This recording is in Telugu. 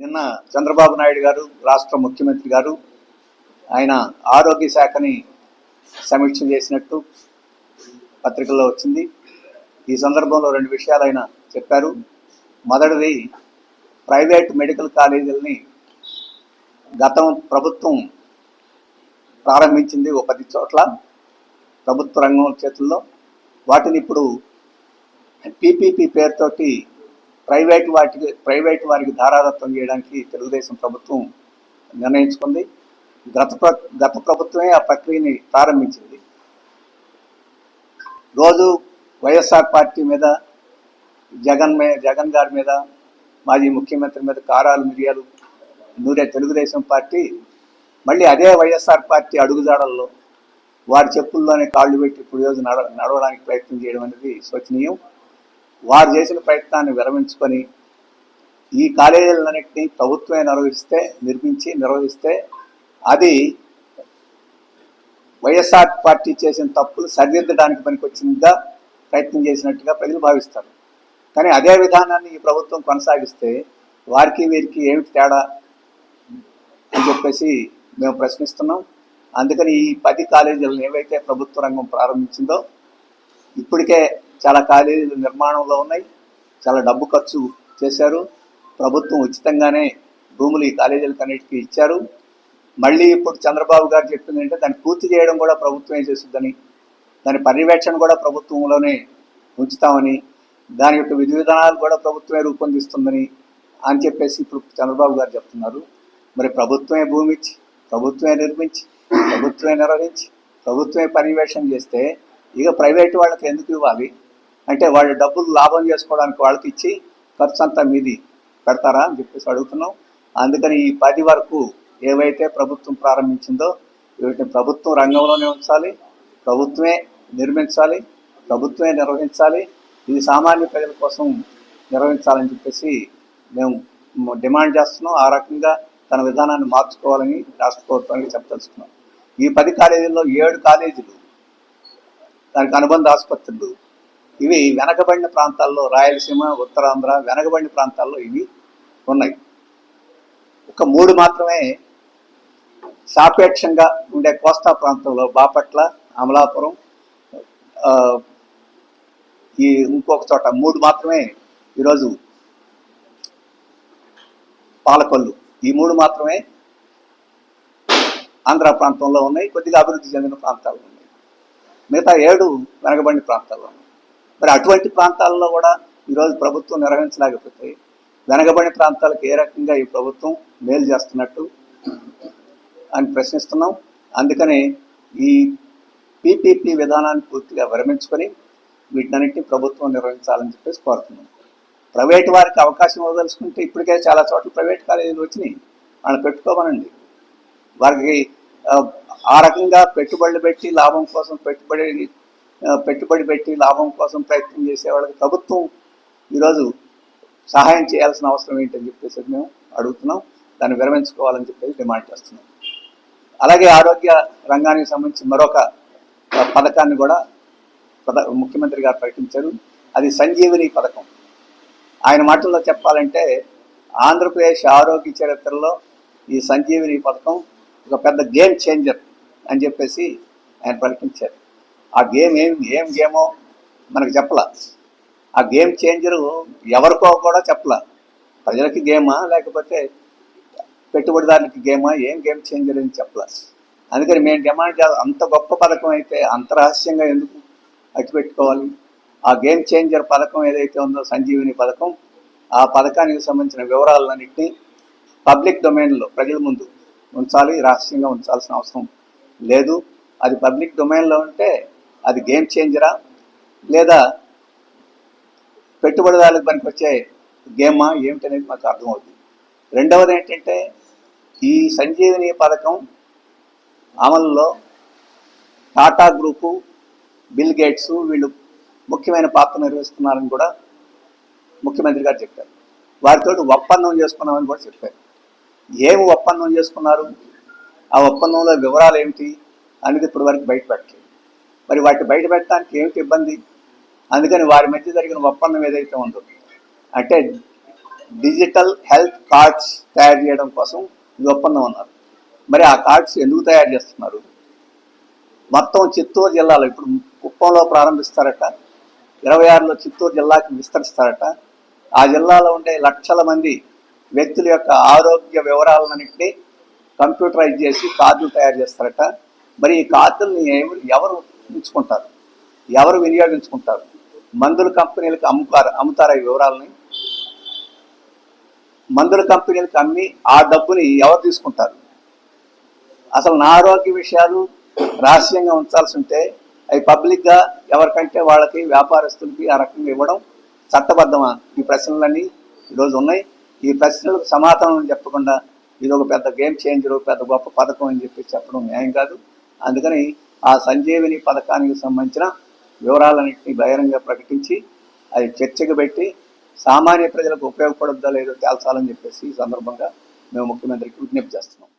నిన్న చంద్రబాబు నాయుడు గారు రాష్ట్ర ముఖ్యమంత్రి గారు ఆయన ఆరోగ్య శాఖని సమీక్ష చేసినట్టు పత్రికల్లో వచ్చింది. ఈ సందర్భంలో రెండు విషయాలు ఆయన చెప్పారు. మొదటిది ప్రైవేట్ మెడికల్ కాలేజీలని గతం ప్రభుత్వం ప్రారంభించింది ఒక పది చోట్ల ప్రభుత్వ రంగం చేతుల్లో. వాటిని ఇప్పుడు పీపీపీ పేరుతోటి ప్రైవేట్ వాటికి ప్రైవేట్ వారికి ధారాదత్తం చేయడానికి తెలుగుదేశం ప్రభుత్వం నిర్ణయించుకుంది. గత ప్ర- గత ప్రభుత్వమే ఆ ప్రక్రియని ప్రారంభించింది. రోజు వైఎస్ఆర్ పార్టీ మీద జగన్ మే జగన్ గారి మీద మాజీ ముఖ్యమంత్రి మీద కారాలు మిరియాలు నూరే తెలుగుదేశం పార్టీ మళ్ళీ అదే వైఎస్ఆర్ పార్టీ అడుగుజాడల్లో వారి చెప్పుల్లోనే కాళ్ళు పెట్టి ఇప్పుడు రోజు నడవడానికి ప్రయత్నం చేయడం అనేది శోచనీయం. వారు చేసిన ప్రయత్నాన్ని విరమించుకొని ఈ కాలేజీలన్నింటినీ ప్రభుత్వమే నిర్వహిస్తే నిర్మించి నిర్వహిస్తే అది వైఎస్ఆర్ పార్టీ చేసిన తప్పులు సరిదిద్దడానికి పనికొచ్చిందిగా ప్రయత్నం చేసినట్టుగా ప్రజలు భావిస్తారు. కానీ అదే విధానాన్ని ఈ ప్రభుత్వం కొనసాగిస్తే వారికి వీరికి ఏమిటి తేడా అని చెప్పేసి మేము ప్రశ్నిస్తున్నాం. అందుకని ఈ పది కాలేజీలను ఏవైతే ప్రభుత్వ రంగం ప్రారంభించిందో ఇప్పటికే చాలా కాలేజీలు నిర్మాణంలో ఉన్నాయి. చాలా డబ్బు ఖర్చు చేశారు. ప్రభుత్వం ఉచితంగానే భూములు ఈ కాలేజీలకు అన్నిటికీ ఇచ్చారు. మళ్ళీ ఇప్పుడు చంద్రబాబు గారు చెప్పింది అంటే దాన్ని పూర్తి చేయడం కూడా ప్రభుత్వమే చేస్తుందని దాని పర్యవేక్షణ కూడా ప్రభుత్వంలోనే ఉంచుతామని దాని యొక్క విధి విధానాలు కూడా ప్రభుత్వమే రూపొందిస్తుందని అని చెప్పేసి ఇప్పుడు చంద్రబాబు గారు చెప్తున్నారు. మరి ప్రభుత్వమే భూమి ఇచ్చి ప్రభుత్వమే నిర్మించి ప్రభుత్వమే నిర్వహించి ప్రభుత్వమే పర్యవేక్షణ చేస్తే ఇక ప్రైవేట్ వాళ్ళకి ఎందుకు ఇవ్వాలి? అంటే వాళ్ళ డబ్బులు లాభం చేసుకోవడానికి వాళ్ళకి ఇచ్చి ఖర్చు అంతా మీది పెడతారా అని చెప్పేసి అడుగుతున్నాం. అందుకని ఈ పది వరకు ఏవైతే ప్రభుత్వం ప్రారంభించిందో వీటిని ప్రభుత్వం రంగంలోనే ఉంచాలి ప్రభుత్వమే నిర్మించాలి ప్రభుత్వమే నిర్వహించాలి ఇది సామాన్య ప్రజల కోసం నిర్వహించాలని చెప్పేసి మేము డిమాండ్ చేస్తున్నాం. ఆ రకంగా తన విధానాన్ని మార్చుకోవాలని రాష్ట్ర ప్రభుత్వానికి చెప్పదలుచుకున్నాం. ఈ పది కాలేజీల్లో ఏడు కాలేజీలు దానికి అనుబంధ ఆసుపత్రులు ఇవి వెనకబడిన ప్రాంతాల్లో రాయలసీమ ఉత్తరాంధ్ర వెనకబడిన ప్రాంతాల్లో ఇవి ఉన్నాయి. ఒక మూడు మాత్రమే సాపేక్షంగా ఉండే కోస్తా ప్రాంతంలో బాపట్ల అమలాపురం ఈ ఇంకొక చోట మూడు మాత్రమే ఈరోజు పాలకొల్లు. ఈ మూడు మాత్రమే ఆంధ్ర ప్రాంతంలో ఉన్నాయి కొద్దిగా అభివృద్ధి చెందిన ప్రాంతాలు ఉన్నాయి. మిగతా ఏడు వెనకబడిన ప్రాంతాల్లో ఉన్నాయి. మరి అటువంటి ప్రాంతాల్లో కూడా ఈరోజు ప్రభుత్వం నిర్వహించలేకపోతే వెనకబడిన ప్రాంతాలకు ఏ రకంగా ఈ ప్రభుత్వం మేలు చేస్తున్నట్టు అని ప్రశ్నిస్తున్నాం. అందుకని ఈ పీపీపీ విధానాన్ని పూర్తిగా విరమించుకొని వీటన్నిటిని ప్రభుత్వం నిర్వహించాలని చెప్పేసి కోరుతున్నాం. ప్రైవేట్ వారికి అవకాశం ఇవ్వదలుచుకుంటే ఇప్పటికే చాలా చోట్ల ప్రైవేట్ కాలేజీలు వచ్చినాయి. వాళ్ళు పెట్టుకోమనండి. వారికి ఆ, రకంగా పెట్టుబడులు పెట్టి లాభం కోసం పెట్టుబడి పెట్టుబడి పెట్టి లాభం కోసం ప్రయత్నం చేసే వాళ్ళకి ప్రభుత్వం ఈరోజు సహాయం చేయాల్సిన అవసరం ఏంటని చెప్పేసి మేము అడుగుతున్నాం. దాన్ని విరమించుకోవాలని చెప్పేసి డిమాండ్ చేస్తున్నాం. అలాగే ఆరోగ్య రంగానికి సంబంధించి మరొక పథకాన్ని కూడా ముఖ్యమంత్రి గారు ప్రకటించారు. అది సంజీవిని పథకం. ఆయన మాటల్లో చెప్పాలంటే ఆంధ్రప్రదేశ్ ఆరోగ్య చరిత్రలో ఈ సంజీవిని పథకం ఒక పెద్ద గేమ్ చేంజర్ అని చెప్పేసి ఆయన ప్రకటించారు. ఆ గేమ్ ఏం ఏం గేమో మనకు చెప్పలా. ఆ గేమ్ చేంజరు ఎవరికో కూడా చెప్పలా. ప్రజలకి గేమా లేకపోతే పెట్టుబడిదారులకి గేమా ఏం గేమ్ చేంజర్ అని చెప్పలా. అందుకని మేము డిమాండ్ అంత గొప్ప పథకం అయితే అంత రహస్యంగా ఎందుకు అట్టి పెట్టుకోవాలి ఆ గేమ్ చేంజర్ పథకం ఏదైతే ఉందో సంజీవిని పథకం ఆ పథకానికి సంబంధించిన వివరాలన్నింటినీ పబ్లిక్ డొమైన్లో ప్రజల ముందు ఉంచాలి. రహస్యంగా ఉంచాల్సిన అవసరం లేదు. అది పబ్లిక్ డొమైన్లో ఉంటే అది గేమ్ చేంజరా? లేదా పెట్టుబడిదారులకు పనికొచ్చే గేమా? ఏమిటనేది మాకు అర్థమవుతుంది. రెండవది ఏంటంటే ఈ సంజీవిని పథకం అమలులో టాటా గ్రూపు బిల్ గేట్స్ వీళ్ళు ముఖ్యమైన పాత్ర నిర్వహిస్తున్నారని కూడా ముఖ్యమంత్రి గారు చెప్పారు. వారితో ఒప్పందం చేసుకున్నామని కూడా చెప్పారు. ఏమి ఒప్పందం చేసుకున్నారు? ఆ ఒప్పందంలో వివరాలు ఏమిటి? అనేది ఇప్పుడు బయటపెట్టలేదు. మరి వాటిని బయట పెట్టడానికి ఏమిటి ఇబ్బంది? అందుకని వారి మధ్య జరిగిన ఒప్పందం ఏదైతే ఉందో అంటే డిజిటల్ హెల్త్ కార్డ్స్ తయారు చేయడం కోసం ఇది ఒప్పందం ఉన్నారు మరి ఆ కార్డ్స్ ఎందుకు తయారు చేస్తున్నారు? మొత్తం చిత్తూరు జిల్లాలో ఇప్పుడు కుప్పంలో ప్రారంభిస్తారట ఇరవై ఆరులో చిత్తూరు జిల్లాకి విస్తరిస్తారట. ఆ జిల్లాలో ఉండే లక్షల మంది వ్యక్తుల యొక్క ఆరోగ్య వివరాలన్నింటినీ కంప్యూటరైజ్ చేసి కార్డులు తయారు చేస్తారట. మరి ఈ కార్డుల్ని ఎవరు ఎవరు ఎవరు వినియోగించుకుంటారు? మందుల కంపెనీలకు అమ్ముతారు అమ్ముతారు ఈ వివరాలని? మందుల కంపెనీలకు అమ్మి ఆ డబ్బుని ఎవరు తీసుకుంటారు? అసలు నా ఆరోగ్య విషయాలు రహస్యంగా ఉంచాల్సి ఉంటే అవి పబ్లిక్గా ఎవరికంటే వాళ్ళకి వ్యాపారస్తులకి ఆ రకంగా ఇవ్వడం చట్టబద్ధమా? ఈ ప్రశ్నలన్నీ ఈరోజు ఉన్నాయి. ఈ ప్రశ్నలకు సమాధానం చెప్పకుండా ఇది ఒక పెద్ద గేమ్ చేంజర్ పెద్ద గొప్ప పథకం అని చెప్పి చెప్పడం న్యాయం కాదు. అందుకని ఆ సంజీవిని పథకానికి సంబంధించిన వివరాలన్నింటినీ బహిరంగ ప్రకటించి అది చర్చకు పెట్టి సామాన్య ప్రజలకు ఉపయోగపడద్దా లేదో తేల్చాలని చెప్పేసి ఈ సందర్భంగా మేము ముఖ్యమంత్రికి విజ్ఞప్తి చేస్తున్నాం.